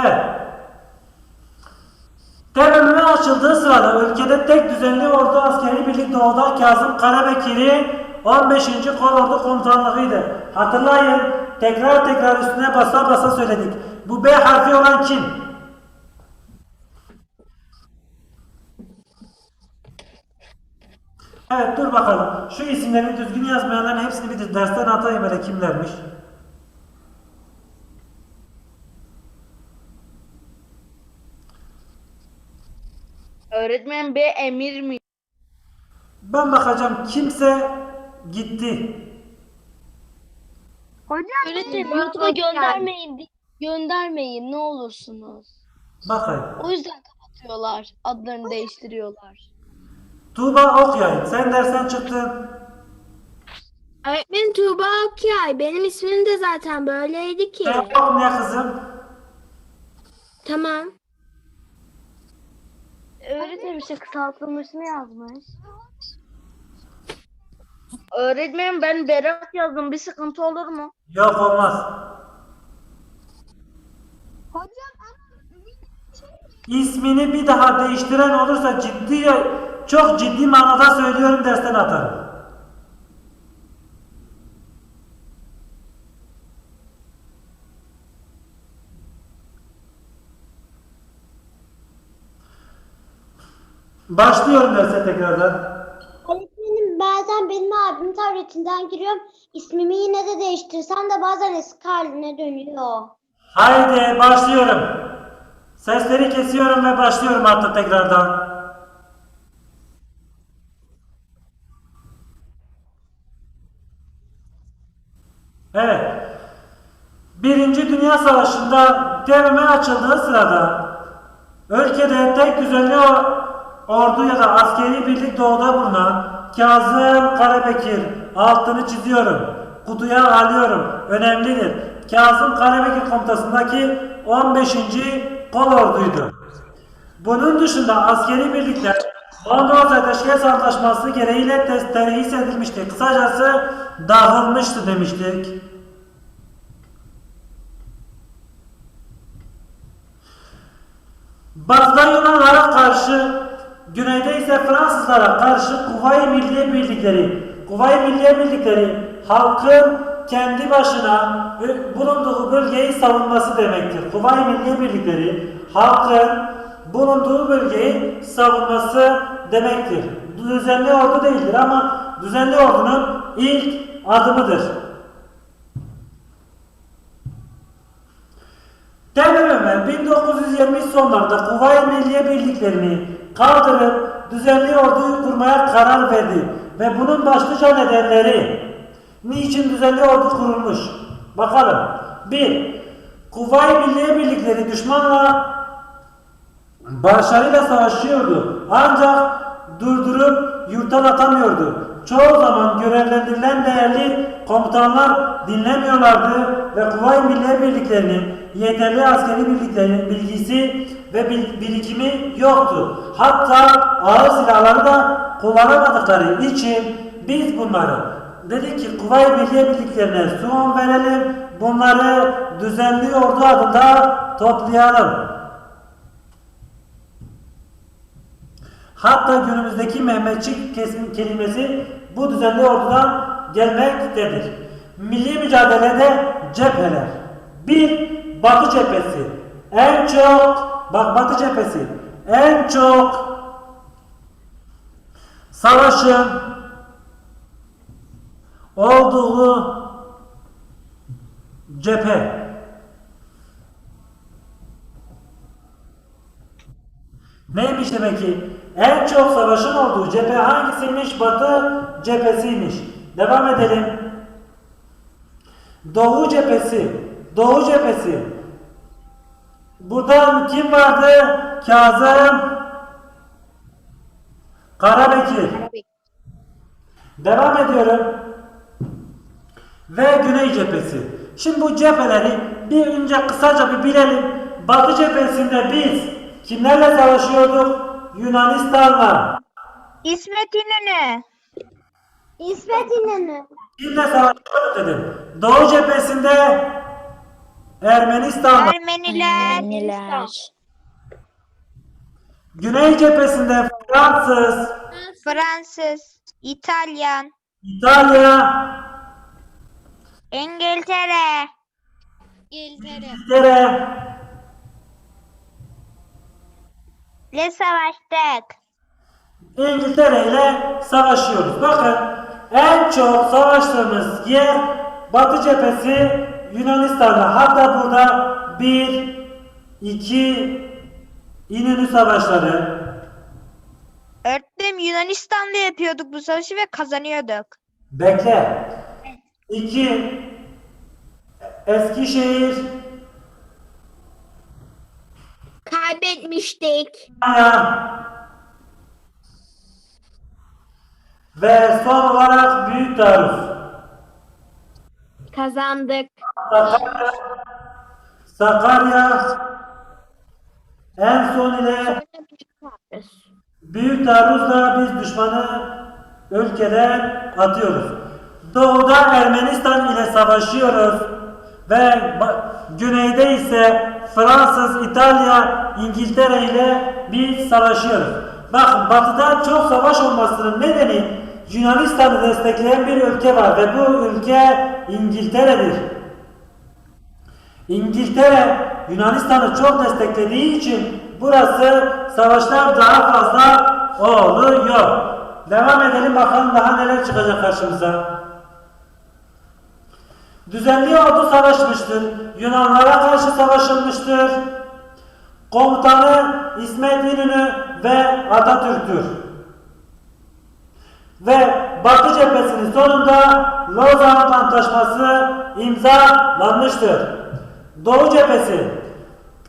Evet. Devrimin açıldığı sırada ülkede tek düzenli ordu askeri birlik doğuda Kazım Karabekir'i 15. Kolordu Komutanlığı'ydı. Hatırlayın tekrar tekrar üstüne basa basa söyledik. Bu B harfi olan kim? Evet dur bakalım. Şu isimleri düzgün yazmayanların hepsini bir dersten atayım hele kimlermiş. Öğretmen B emir mi? Ben bakacağım kimse gitti. Hocam Öğretmenim YouTube'a göndermeyin. Göndermeyin ne olursunuz. Bakayım. O yüzden kapatıyorlar. Adlarını değiştiriyorlar. Tuğba Okyay sen dersten çıktın. Öğretmenim Tuğba Okyay. Benim ismim de zaten böyleydi ki. Sen ne kızım? Tamam. Öğretmenim işte kısaltılmışını yazmış. Öğretmen ben Berat yazdım. Bir sıkıntı olur mu? Yok olmaz. Hocam İsmini bir daha değiştiren olursa ciddi çok ciddi manada söylüyorum dersten atarım. Başlıyorum derse tekrardan. Öğretmenim bazen benim abimin tabletinden giriyorum. İsmimi yine de değiştirsem de bazen eski haline dönüyor. Haydi başlıyorum. Sesleri kesiyorum ve başlıyorum artık tekrardan. Evet. Birinci Dünya Savaşı'nda devrime açıldığı sırada ülkede tek düzenli ordu ya da askeri birlik doğuda bulunan Kazım Karabekir altını çiziyorum. Kutuya alıyorum. Önemlidir. Kazım Karabekir komutasındaki 15. Kol Ordu'ydu. Bunun dışında askeri birlikler Mondros Ateşkes Antlaşması gereğiyle te- terhis edilmişti. Kısacası dağılmıştı demiştik. Batıda Yunanlara karşı, güneyde ise Fransızlara karşı Kuvayi Milliye Birlikleri, Kuvayi Milliye Birlikleri halkın kendi başına bulunduğu bölgeyi savunması demektir. Kuvayi Milliye Birlikleri halkın bulunduğu bölgeyi savunması demektir. Düzenli ordu değildir ama düzenli ordunun ilk adımıdır. Devrimi 1920 sonlarında Kuvayi Milliye Birliklerini kaldırıp düzenli orduyu kurmaya karar verdi ve bunun başlıca nedenleri niçin düzenli ordu kurulmuş? Bakalım. 1. Kuvayi Milliye Birlikleri düşmanla başarıyla savaşıyordu. Ancak durdurup yurttan atamıyordu. Çoğu zaman görevlendirilen değerli komutanlar dinlemiyorlardı ve Kuvayi Milliye Birlikleri'nin yeterli askeri bilgisi ve bil- birikimi yoktu. Hatta ağır silahları da kullanamadıkları için biz bunları dedik ki Kuvayi Milliye Birliklerine son verelim, bunları düzenli ordu adında toplayalım. Hatta günümüzdeki Mehmetçik kesim kelimesi bu düzenli ordudan gelmektedir. Milli mücadelede cepheler. Bir, Batı cephesi. En çok, bak Batı cephesi. En çok savaşın olduğu cephe. Neymiş demek ki? En çok savaşın olduğu cephe hangisiymiş? Batı cephesiymiş. Devam edelim. Doğu cephesi. Doğu cephesi. Burada kim vardı? Kazım Karabekir. Devam ediyorum. Ve Güney cephesi. Şimdi bu cepheleri bir önce kısaca bir bilelim. Batı cephesinde biz kimlerle savaşıyorduk? Yunanistan'la. İsmet İnönü. İsmet İnönü. Kimle savaşıyorduk dedim. Doğu cephesinde Ermenistan, Ermeniler, Ermeniler. Güney cephesinde Fransız, Fransız, İtalyan, İtalya, İngiltere, İngiltere, ile savaştık. İngiltere ile savaşıyoruz. Bakın en çok savaştığımız yer Batı cephesi Yunanistan'da. Hatta burada bir, iki İnönü savaşları, Öğretmenim Yunanistan'da yapıyorduk bu savaşı ve kazanıyorduk. Bekle. İki, Eskişehir, Kaybetmiştik. Kanya ve son olarak Büyük Taarruz. Kazandık. Sakarya, Sakarya en son ile Büyük taarruzla biz düşmanı ülkeden atıyoruz. Doğuda Ermenistan ile savaşıyoruz ve güneyde ise Fransız, İtalya, İngiltere ile biz savaşıyoruz. Bakın batıda çok savaş olmasının nedeni Yunanistan'ı destekleyen bir ülke var ve bu ülke İngiltere'dir. İngiltere Yunanistan'ı çok desteklediği için burası savaşlar daha fazla oluyor. Devam edelim bakalım daha neler çıkacak karşımıza. Düzenli ordu savaşmıştır. Yunanlara karşı savaşılmıştır. Komutanı İsmet İnönü ve Atatürk'tür. Ve Batı cephesinin sonunda Lozan Antlaşması imzalanmıştır. Doğu cephesi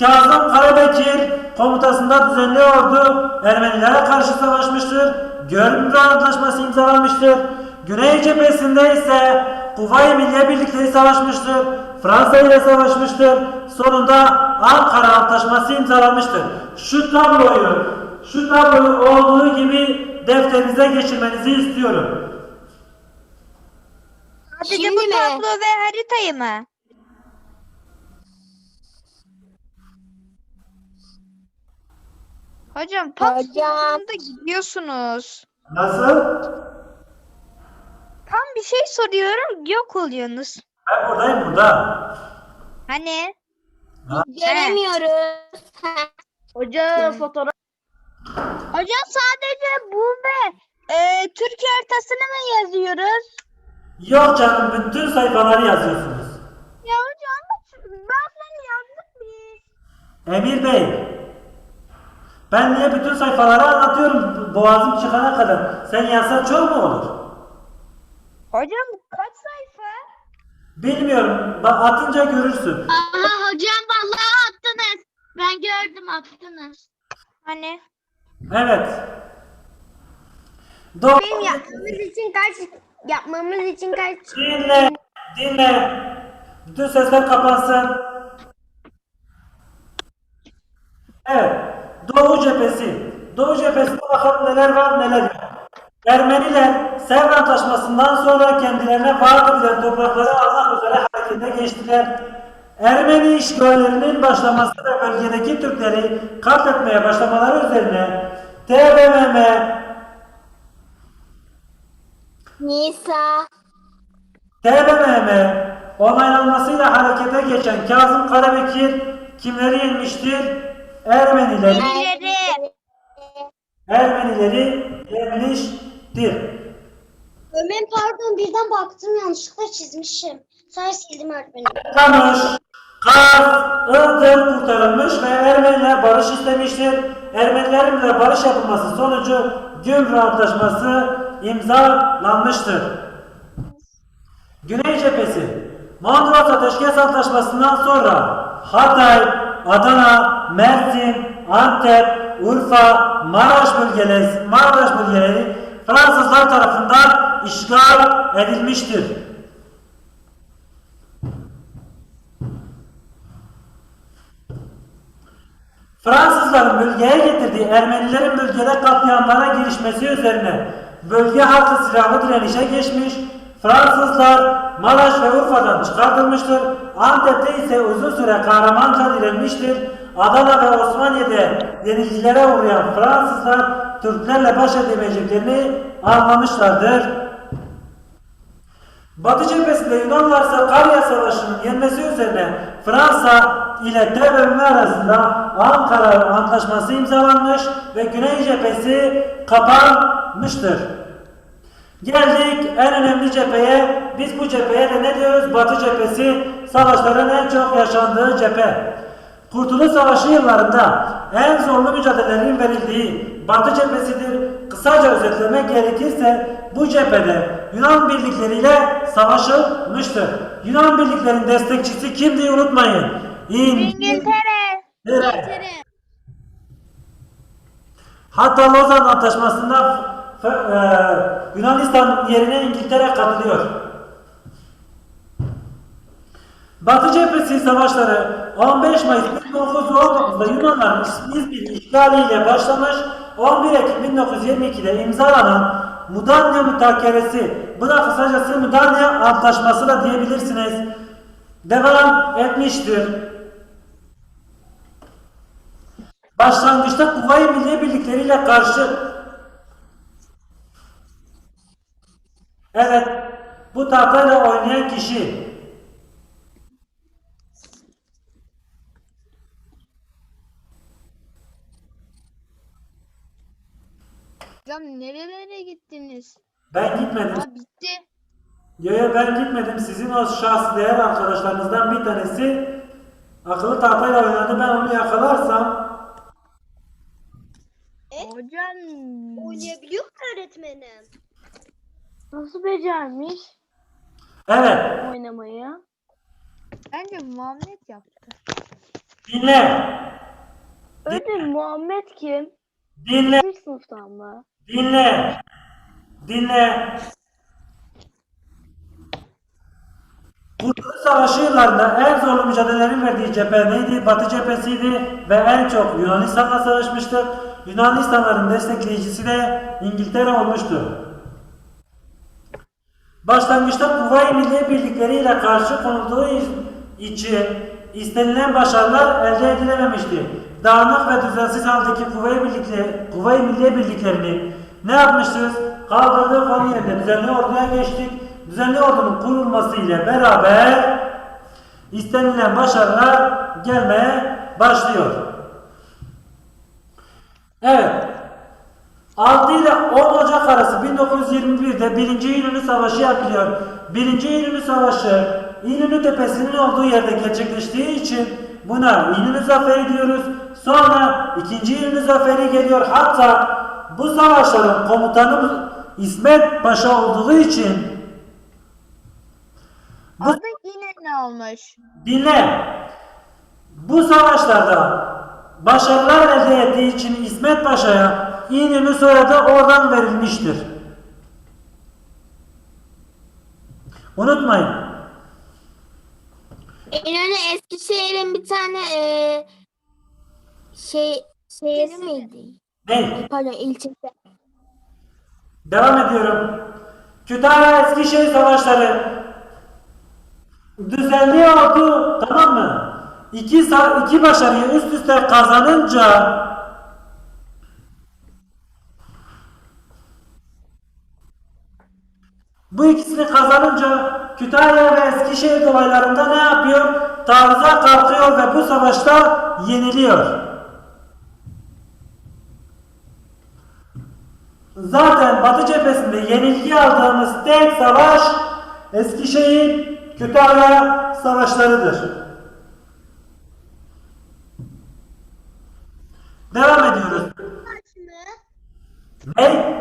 Kazım Karabekir komutasında düzenli ordu Ermenilere karşı savaşmıştır. Gölmüzan Antlaşması imzalanmıştır. Güney cephesinde ise Kuvayi Milliye Birlikleri savaşmıştır. Fransa ile savaşmıştır. Sonunda Ankara Antlaşması imzalanmıştır. Şu tabloyu, şu tabloyu olduğu gibi defterinize geçirmenizi istiyorum. Sadece Şimdi bu mi? tablo ve haritayı mı? Hocam tam Hocam. sonunda gidiyorsunuz. Nasıl? Tam bir şey soruyorum yok oluyorsunuz. Ben buradayım burada. Hani? Göremiyoruz. Hoca fotoğraf Hocam sadece bu ve e, Türkiye haritasını mı yazıyoruz? Yok canım bütün sayfaları yazıyorsunuz. Ya hocam bazen yazdık biz. Emir Bey. Ben niye bütün sayfaları anlatıyorum boğazım çıkana kadar. Sen yazsan çok mu olur? Hocam kaç sayfa? Bilmiyorum. Bak atınca görürsün. Aha hocam vallahi attınız. Ben gördüm attınız. Hani? Evet. Doğru. Yapmamız için kaç yapmamız için kaç Dinle. Dinle. Bütün sesler kapansın. Evet. Doğu cephesi. Doğu cephesinde bakalım neler var neler yok. Ermeniler Sevr Antlaşması'ndan sonra kendilerine vaat edilen toprakları almak üzere harekete geçtiler. Ermeni işgallerinin başlaması ve bölgedeki Türkleri katletmeye başlamaları üzerine TBMM, Nisa TBMM onaylanmasıyla harekete geçen Kazım Karabekir kimleri yenmiştir? Ermenileri, İleri. Ermenileri yenmiştir. Öğretmenim pardon birden baktım yanlışlıkla çizmişim. Sonra sildim öğretmenim. Kamış, Kars, Iğdır kurtarılmış ve Ermeniler barış istemiştir. Ermenilerin de barış yapılması sonucu Gümrük Antlaşması imzalanmıştır. Güney cephesi Mondros Ateşkes Antlaşması'ndan sonra Hatay, Adana, Mersin, Antep, Urfa, Maraş bölgeleri, Maraş bölgeleri Fransızlar tarafından işgal edilmiştir. Fransızların bölgeye getirdiği Ermenilerin bölgede katliamlara girişmesi üzerine bölge halkı silahlı direnişe geçmiş, Fransızlar Maraş ve Urfa'dan çıkartılmıştır. Antep'te ise uzun süre kahramanca direnmiştir. Adana ve Osmaniye'de yenilgilere uğrayan Fransızlar Türklerle baş edemeyeceklerini anlamışlardır. Batı cephesinde Yunanlar ise Karya Savaşı'nın yenmesi üzerine Fransa ile TBMM arasında Ankara Antlaşması imzalanmış ve Güney cephesi kapanmıştır. Geldik en önemli cepheye. Biz bu cepheye de ne diyoruz? Batı cephesi savaşların en çok yaşandığı cephe. Kurtuluş Savaşı yıllarında en zorlu mücadelelerin verildiği Batı cephesidir. Kısaca özetlemek gerekirse bu cephede Yunan birlikleriyle savaşılmıştır. Yunan birliklerin destekçisi kimdi unutmayın. İngiltere. İngiltere. Hatta Lozan Antlaşması'nda e, Yunanistan yerine İngiltere katılıyor. Batı cephesi savaşları 15 Mayıs 1919'da Yunanların İzmir işgaliyle başlamış, 11 Ekim 1922'de imzalanan Mudanya Mütakeresi, buna kısacası Mudanya Antlaşması da diyebilirsiniz, devam etmiştir. Başlangıçta Kuvayi Milliye Birlikleriyle karşı. Evet, bu tahtayla oynayan kişi Hocam nerelere gittiniz? ben gitmedim. Ha bitti. Yo yo ben gitmedim. Sizin o şahsi değer arkadaşlarınızdan bir tanesi akıllı tahtayla oynadı. Ben onu yakalarsam Hocam Oynayabiliyor mu öğretmenim? Nasıl becermiş evet oynamayı? bence Muhammed yaptı. dinle Öğretmenim Muhammed kim? dinle Bir sınıftan mı? Dinle dinle Kurtuluş Savaşı yıllarında en zorlu mücadelelerin verdiği cephe neydi? Batı cephesiydi ve en çok Yunanistan'la savaşmıştı. Yunanistanların destekleyicisi de İngiltere olmuştu. Başlangıçta Kuvayi Milliye Birlikleri ile karşı konulduğu için istenilen başarılar elde edilememişti. Dağınık ve düzensiz haldeki Kuvayi, Birlikleri, Kuvayi Milliye Birliklerini ne yapmışız? Kaldırdığı konu yerine düzenli orduya geçtik. Düzenli ordunun kurulması ile beraber istenilen başarılar gelmeye başlıyor. Evet. 6 ile 10 Ocak arası 1921'de 1. İnönü Savaşı yapılıyor. 1. İnönü Savaşı İnönü Tepesi'nin olduğu yerde gerçekleştiği için buna İnönü Zaferi diyoruz. Sonra 2. İnönü Zaferi geliyor. Hatta bu savaşların komutanı İsmet Paşa olduğu için bu Adı yine ne olmuş? Dinle. Bu savaşlarda başarılar elde ettiği için İsmet Paşa'ya İnönü soyadı oradan verilmiştir. Unutmayın. İnönü Eskişehir'in bir tane e, şey şehri miydi? Ne? Pardon ilçesi. Devam ediyorum. Kütahya Eskişehir savaşları düzenli oldu tamam mı? İki, iki başarıyı üst üste kazanınca bu ikisini kazanınca Kütahya ve Eskişehir olaylarında ne yapıyor? Taarruza kalkıyor ve bu savaşta yeniliyor. Zaten Batı cephesinde yenilgi aldığımız tek savaş Eskişehir Kütahya savaşlarıdır. Devam ediyoruz. Ne?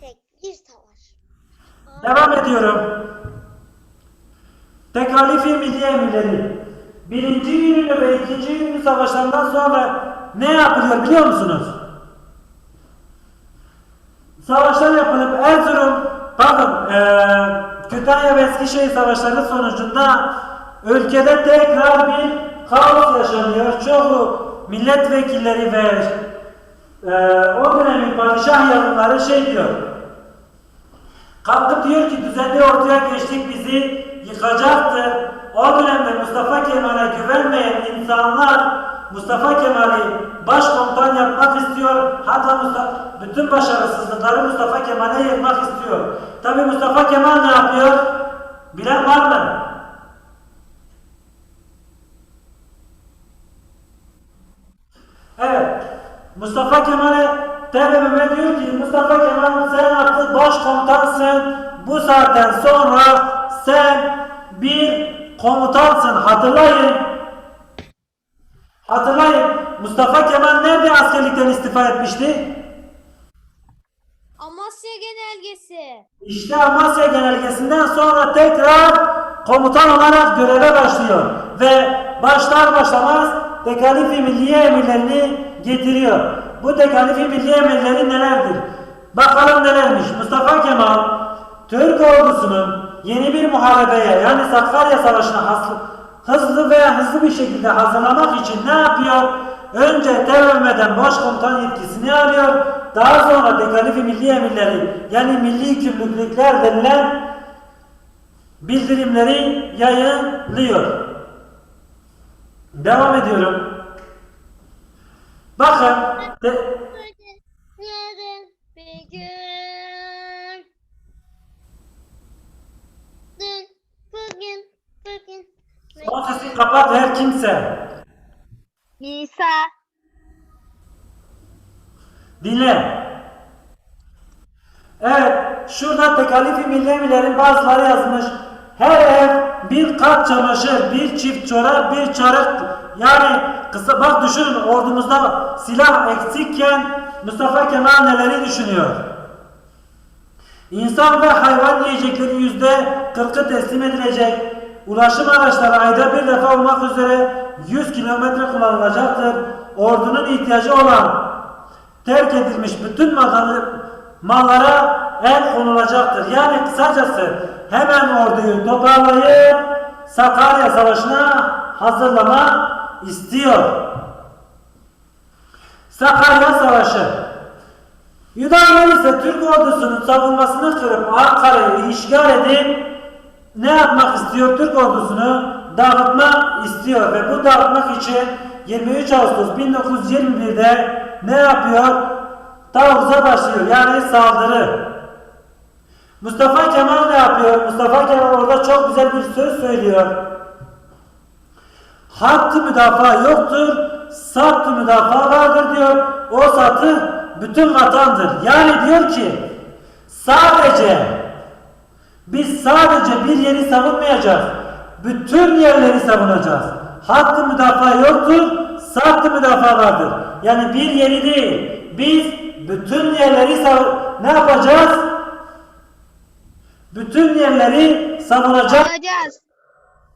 Tek bir savaş. Devam ediyorum. Tekalifi milli emirleri. Birinci İnönü ve ikinci İnönü savaşlarından sonra ne yapılıyor biliyor musunuz? Savaşlar yapılıp Erzurum, pardon, eee Kütahya ve Eskişehir savaşları sonucunda ülkede tekrar bir kaos yaşanıyor. Çoğu milletvekilleri ve eee o dönemin padişah yanlıları şey diyor. Kalkıp diyor ki düzenli ortaya geçtik bizi yıkacaktır. O dönemde Mustafa Kemal'e güvenmeyen insanlar Mustafa Kemal'i başkomutan yapmak istiyor. Hatta Mustafa, bütün başarısızlıkları Mustafa Kemal'e yıkmak istiyor. Tabi Mustafa Kemal ne yapıyor? Bilen var mı? Evet. Mustafa Kemal'e TBMM diyor ki Mustafa Kemal sen artık başkomutansın. Bu saatten sonra sen bir komutansın. Hatırlayın. Hatırlayın. Mustafa Kemal nerede askerlikten istifa etmişti? Amasya Genelgesi. İşte Amasya Genelgesi'nden sonra tekrar komutan olarak göreve başlıyor. Ve başlar başlamaz Tekalifi Milliye emirlerini getiriyor. Bu Tekalifi Milliye emirleri nelerdir? Bakalım nelermiş. Mustafa Kemal Türk ordusunun yeni bir muharebeye yani Sakarya Savaşı'na hızlı veya hızlı bir şekilde hazırlamak için ne yapıyor? Önce TBMM'den başkomutan yetkisini alıyor. Daha sonra Dekalifi Milli Emirleri yani milli yükümlülükler denilen bildirimleri yayınlıyor. Devam ediyorum. Bakın de- bir gün. Dün, bugün, bugün. son sesini kapat her kimse. İsa. Dinle. Evet, şurada tekalifi milli emirlerin bazıları yazmış. Her ev bir kat çamaşır, bir çift çorap, bir çarık. Yani kısa bak düşünün ordumuzda silah eksikken Mustafa Kemal neleri düşünüyor? İnsan ve hayvan yiyecekleri yüzde 40'ı teslim edilecek. Ulaşım araçları ayda bir defa olmak üzere 100 kilometre kullanılacaktır. Ordunun ihtiyacı olan terk edilmiş bütün mallara el konulacaktır. Yani kısacası hemen orduyu toparlayıp Sakarya Savaşı'na hazırlama istiyor. Sakarya Savaşı Yunanlar ise Türk ordusunun savunmasını kırıp Ankara'yı işgal edip ne yapmak istiyor? Türk ordusunu dağıtmak istiyor ve bu dağıtmak için 23 Ağustos 1921'de ne yapıyor? Taarruza başlıyor yani saldırı. Mustafa Kemal ne yapıyor? Mustafa Kemal orada çok güzel bir söz söylüyor. Hattı müdafaa yoktur, sattı müdafaa vardır diyor. O satı bütün vatandır. Yani diyor ki sadece biz sadece bir yeri savunmayacağız. Bütün yerleri savunacağız. Hattı müdafaa yoktur, sattı müdafaa vardır. Yani bir yeri değil. Biz bütün yerleri ne yapacağız? Bütün yerleri savunacağız.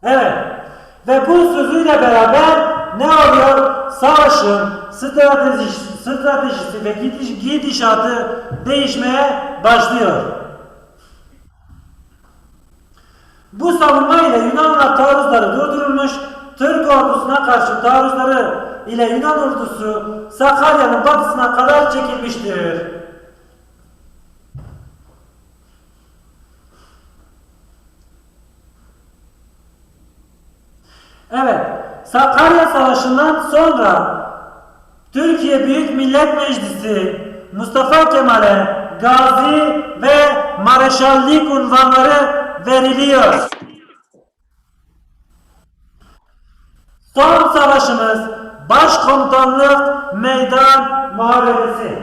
Evet. Ve bu sözüyle beraber ne oluyor? Savaşın stratejisi, stratejisi ve gidiş, gidişatı değişmeye başlıyor. Bu savunma ile Yunanlar taarruzları durdurulmuş, Türk ordusuna karşı taarruzları ile Yunan ordusu Sakarya'nın batısına kadar çekilmiştir. Evet, Sakarya Savaşı'ndan sonra Türkiye Büyük Millet Meclisi Mustafa Kemal'e gazi ve mareşallik unvanları veriliyor. Son savaşımız Başkomutanlık Meydan Muharebesi.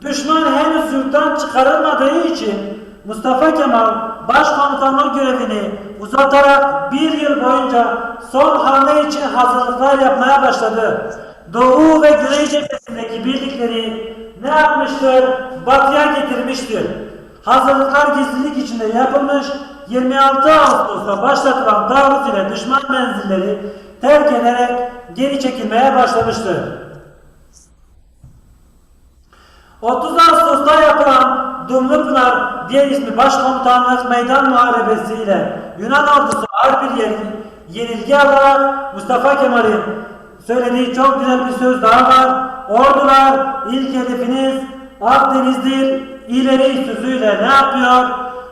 Düşman henüz yurttan çıkarılmadığı için Mustafa Kemal başkomutanlık görevini uzatarak bir yıl boyunca son hamle için hazırlıklar yapmaya başladı. Doğu ve Güney cephesindeki birlikleri ne yapmıştır? Batıya getirmiştir. Hazırlıklar gizlilik içinde yapılmış, 26 Ağustos'ta başlatılan taarruz ile düşman menzilleri terk ederek geri çekilmeye başlamıştır. 30 Ağustos'ta yapılan Dumlupınar diğer ismi Başkomutanlık Meydan Muharebesi ile Yunan ordusu ağır bir yenil- yenilgi alarak Mustafa Kemal'in söylediği çok güzel bir söz daha var. Ordular ilk hedefiniz Akdeniz'dir ileri sözüyle ne yapıyor?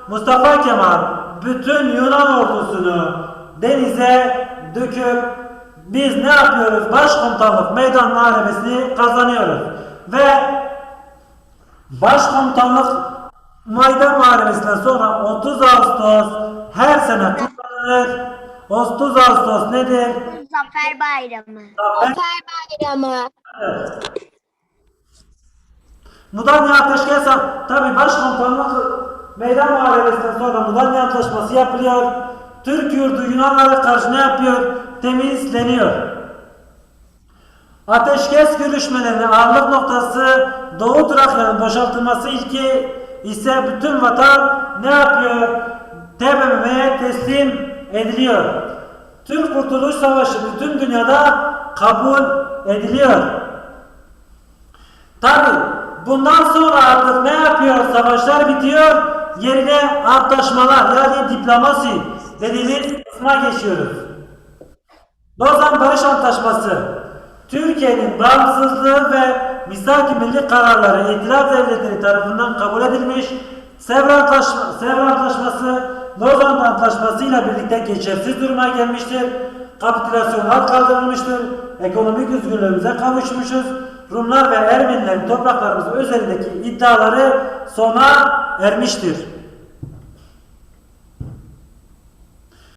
Mustafa Kemal bütün Yunan ordusunu denize döküp biz ne yapıyoruz? Başkomutanlık meydan muharebesini kazanıyoruz. Ve başkomutanlık meydan muharebesinden sonra 30 Ağustos her sene kutlanır. 30 Ağustos nedir? Zafer Bayramı. Zafer Bayramı. Mudanya Ateşkes tabi başkomutanlık meydan muharebesinden sonra Mudanya Antlaşması yapılıyor. Türk yurdu Yunanlara karşı ne yapıyor? Temizleniyor. Ateşkes görüşmelerinin ağırlık noktası Doğu Trakya'nın boşaltılması ilki ise bütün vatan ne yapıyor? TBMM'ye teslim ediliyor. Türk Kurtuluş Savaşı bütün dünyada kabul ediliyor. Tabi bundan sonra artık ne yapıyor? Savaşlar bitiyor. Yerine antlaşmalar yani diplomasi dediğimiz kısma geçiyoruz. Lozan Barış Antlaşması Türkiye'nin bağımsızlığı ve misak-ı milli kararları itilaf devletleri tarafından kabul edilmiş. Sevr, Antlaşma, Sevr Antlaşması Lozan Antlaşması ile birlikte geçersiz duruma gelmiştir. Kapitülasyonlar kaldırılmıştır. Ekonomik özgürlüğümüze kavuşmuşuz. Rumlar ve Ermenilerin topraklarımız üzerindeki iddiaları sona ermiştir.